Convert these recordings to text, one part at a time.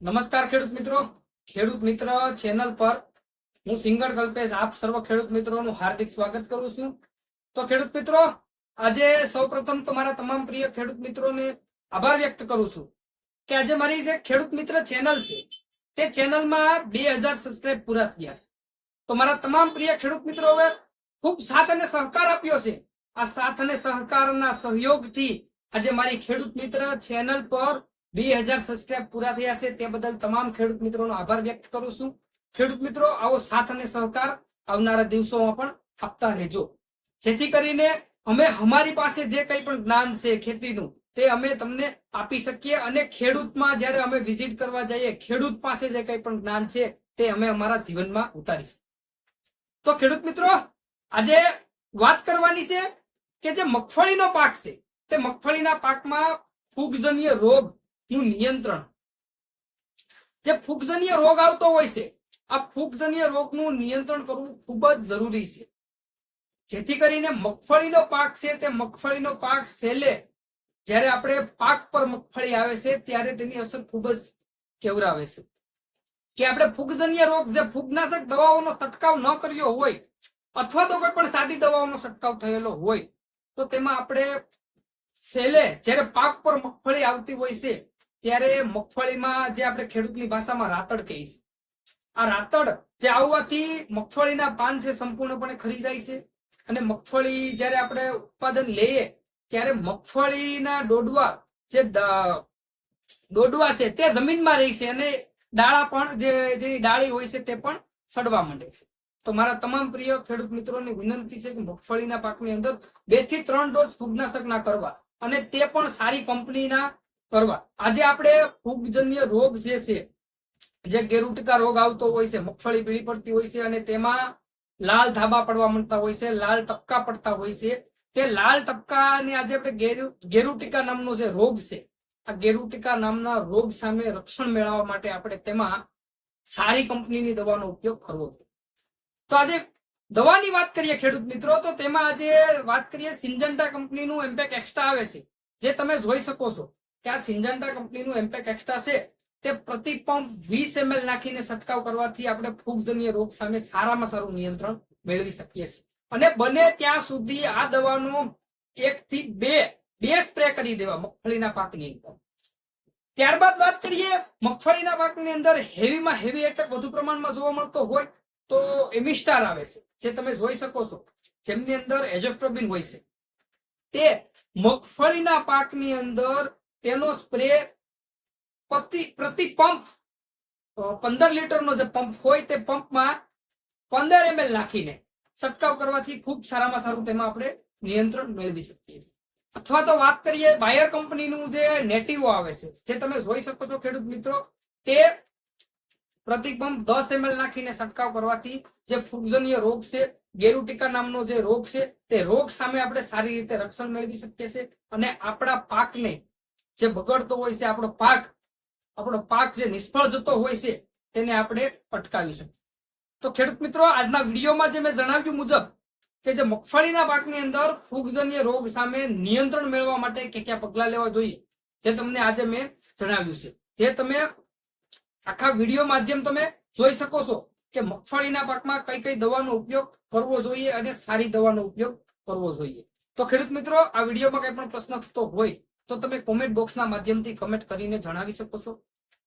નમસ્કાર ખેડૂત મિત્રો. ખેડૂત મિત્ર ચેનલ પર હું સિંગર કલ્પેશ, આપ સર્વ ખેડૂત મિત્રોનું હાર્દિક સ્વાગત કરું છું. તો ખેડૂત મિત્રો, આજે સૌપ્રથમ તો મારા તમામ પ્રિય ખેડૂત મિત્રોને આભાર વ્યક્ત કરું છું કે આજે મારી જે ખેડૂત મિત્ર ચેનલ છે, તે ચેનલમાં બે હજાર સબસ્ક્રાઇબ પૂરા થયા છે. તો મારા તમામ પ્રિય ખેડૂત મિત્રો, હવે ખૂબ સાથ અને સહકાર આપ્યો છે. આ સાથ અને સહકારના સહયોગથી આજે મારી ખેડૂત મિત્ર ચેનલ પર બે હજાર સબસ્ક્રાઇબ પૂરા થયા છે. તે બદલ તમામ ખેડૂત મિત્રોનો આભાર વ્યક્ત કરું છું. ખેડૂત મિત્રો, આવો સાથ અને સહકાર આવનારા દિવસોમાં પણ આપતા રહેજો. જેથી કરીને અમે અમારી પાસે જે કંઈ પણ જ્ઞાન છે ખેતીનું, તે અમે તમને આપી શકીએ અને ખેડૂતમાં જ્યારે અમે વિઝિટ કરવા જઈએ, ખેડૂત પાસે જે કંઈ પણ જ્ઞાન છે, તે અમે અમારા જીવનમાં ઉતારીશું. તો ખેડૂત મિત્રો, આજે વાત કરવાની છે કે જે મગફળીનો પાક છે, તે મગફળીના પાકમાં ફૂગજન્ય રોગ નું નિયંત્રણ. જે ફૂગજન્ય રોગ આવતો હોય છે, આ ફૂગજન્ય રોગનું નિયંત્રણ કરવું ખૂબ જ જરૂરી છે. જેથી કરીને મગફળીનો પાક છે, તે મગફળીનો પાક છેલ્લે જ્યારે આપણે પાક પર મગફળી આવે છે, ત્યારે તેની અસર ખૂબ જ કેવરાવે છે. કે આપણે ફૂગજન્ય રોગ, જે ફૂગનાશક દવાઓનો છંટકાવ ન કર્યો હોય, અથવા તો કોઈ પણ સાદી દવાઓનો છંટકાવ થયેલો હોય, તો તેમાં આપણે છેલ્લે જ્યારે પાક પર મગફળી આવતી હોય છે ત્યારે મગફળીમાં જે આપણે ખેડૂતની ભાષામાં રાતડ કહીએ છીએ. આ રાતડ જે આવવાથી મગફળીના પાન છે સંપૂર્ણપણે ખરી જાય છે. અને મગફળી જ્યારે આપણે ઉત્પાદન લઈએ, ત્યારે મગફળીના ડોડવા જે ડોડવા છે તે જમીનમાં રહે છે અને ડાળા પણ જે જેની ડાળી હોય છે તે પણ સડવા માંડે છે. તો મારા તમામ પ્રિય ખેડૂત મિત્રોની વિનંતી છે કે મગફળીના પાકની અંદર બેથી ત્રણ ડોઝ ફૂગનાશકના કરવા. અને તે પણ સારી કંપનીના કરવા. આજે આપણે ફૂગજન્ય રોગ જે છે, જે ગેરુટિકા રોગ આવતો હોય છે, મગફળી પીળી પડતી હોય છે અને તેમાં લાલ ધાબા પડવા મળતા હોય છે, લાલ ટપકા પડતા હોય છે. તે લાલ ટપકાની આજે આપણે ગેરુ, ગેરુટિકા નામનો જે રોગ છે, આ ગેરુટિકા નામના રોગ સામે રક્ષણ મેળવવા માટે આપણે તેમાં સારી કંપનીની દવાનો ઉપયોગ કરવો જોઈએ. તો આજે દવાની વાત કરીએ ખેડૂત મિત્રો, તો તેમાં આજે વાત કરીએ સિંજન્ટા કંપનીનું એમ્પેક એક્સ્ટ્રા આવે છે, જે તમે જોઈ શકો છો. કે આ સિંજન્ટા કંપનીનું એમ્પેક એક્સ્ટ્રા છે, તે પ્રતિ પંપ વીસ એમએલ નાખીને છંટકાવ કરવાથી આપણે ફૂગજન્ય રોગ સામે સારામાં સારું નિયંત્રણ મેળવી શકીએ છીએ. અને બને ત્યાં સુધી આ દવાનો એક થી બે બે સ્પ્રે કરી દેવા મગફળીના પાકની અંદર. ત્યારબાદ વાત કરીએ મગફળીના પાકની અંદર હેવીમાં હેવી એટેક વધુ પ્રમાણમાં જોવા મળતો હોય તો એમિસ્ટાર આવે છે, જે તમે જોઈ શકો છો. જેમની અંદર એજોસ્ટ્રોબિન હોય છે. તે મગફળીના પાકની અંદર તેનો સ્પ્રે પ્રતિ પ્રતિ પંપ પંદર લીટરનો જે પંપ હોય તે પંપમાં પંદર એમએલ નાખીને છંટકાવ કરવાથી ખૂબ સારામાં સારું તેમાં આપણે નિયંત્રણ મેળવી શકીએ અથવા તો વાત કરીએ બાયર કંપનીનું જે નેટિવો આવે છે, જે તમે જોઈ શકો છો ખેડૂત મિત્રો, તે પ્રતિ પંપ દસ એમએલ નાખીને છંટકાવ કરવાથી જે ફૂગજન્ય રોગ છે, ગેરુટિકા નામનો જે રોગ છે, તે રોગ સામે આપણે સારી રીતે રક્ષણ મેળવી શકીએ છીએ અને આપણા પાકને જે બગડતો હોય છે આપણો પાક આપણો પાક જે નિષ્ફળ જતો હોય છે, તેને આપણે અટકાવી શકીએ. તો ખેડૂત મિત્રો, આજના વિડીયોમાં જે મેં જણાવ્યું મુજબ કે જે મગફળીના પાકની અંદર ફૂગજન્ય રોગ સામે નિયંત્રણ મેળવવા માટે કે કયા પગલાં લેવા જોઈએ જે તમને આજે મેં જણાવ્યું છે. જે તમે આખા વીડિયો માધ્યમ તમે જોઈ શકો છો કે મગફળીના પાકમાં કઈ કઈ દવાનો ઉપયોગ કરવો જોઈએ અને સારી દવાનો ઉપયોગ કરવો જોઈએ. તો ખેડૂત મિત્રો, આ વિડીયોમાં કઈ પણ પ્રશ્ન થતો હોય તો તમે કોમેન્ટ બોક્સના માધ્યમથી કમેન્ટ કરીને જણાવી શકો છો.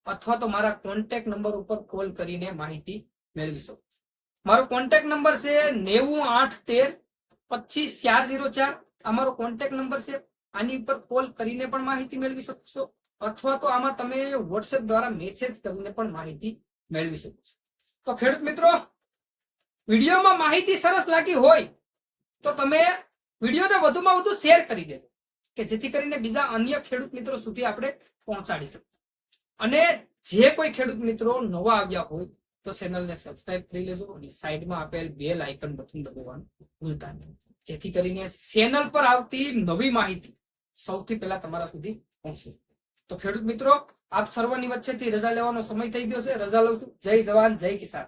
અથવા તો મારા કોન્ટેક્ટ નંબર ઉપર કોલ કરીને માહિતી મેળવી શકો મારો કોન્ટેક્ટ નંબર છે નેવું આઠ તેર પચીસ ચાર ઝીરો ચાર. આ મારો કોન્ટેક્ટ નંબર છે. આની ઉપર કોલ કરીને પણ માહિતી મેળવી શકશો અથવા તો આમાં તમે વોટ્સએપ દ્વારા મેસેજ કરીને પણ માહિતી મેળવી શકો છો. તો ખેડૂત મિત્રો, વિડીયોમાં માહિતી સરસ લાગી હોય તો તમે વિડીયોને વધુમાં વધુ શેર કરી દેજો. કે જેથી કરીને બીજા અન્ય ખેડૂત મિત્રો સુધી આપણે પહોંચાડી શકીએ. અને જે કોઈ ખેડૂત મિત્રો નવા આવ્યા હોય તો ચેનલને સબસ્ક્રાઇબ કરી લેજો અને સાઈડમાં આપેલ બેલ આઇકન બટન દબાવવાનું ભૂલતા નહીં. જેથી કરીને ચેનલ પર આવતી નવી માહિતી સૌથી પહેલા તમારા સુધી પહોંચે. તો ખેડૂત મિત્રો, આપ સર્વની વચ્ચેથી રજા લેવાનો સમય થઈ ગયો છે. રજા લઉં છું. જય જવાન, જય કિસાન.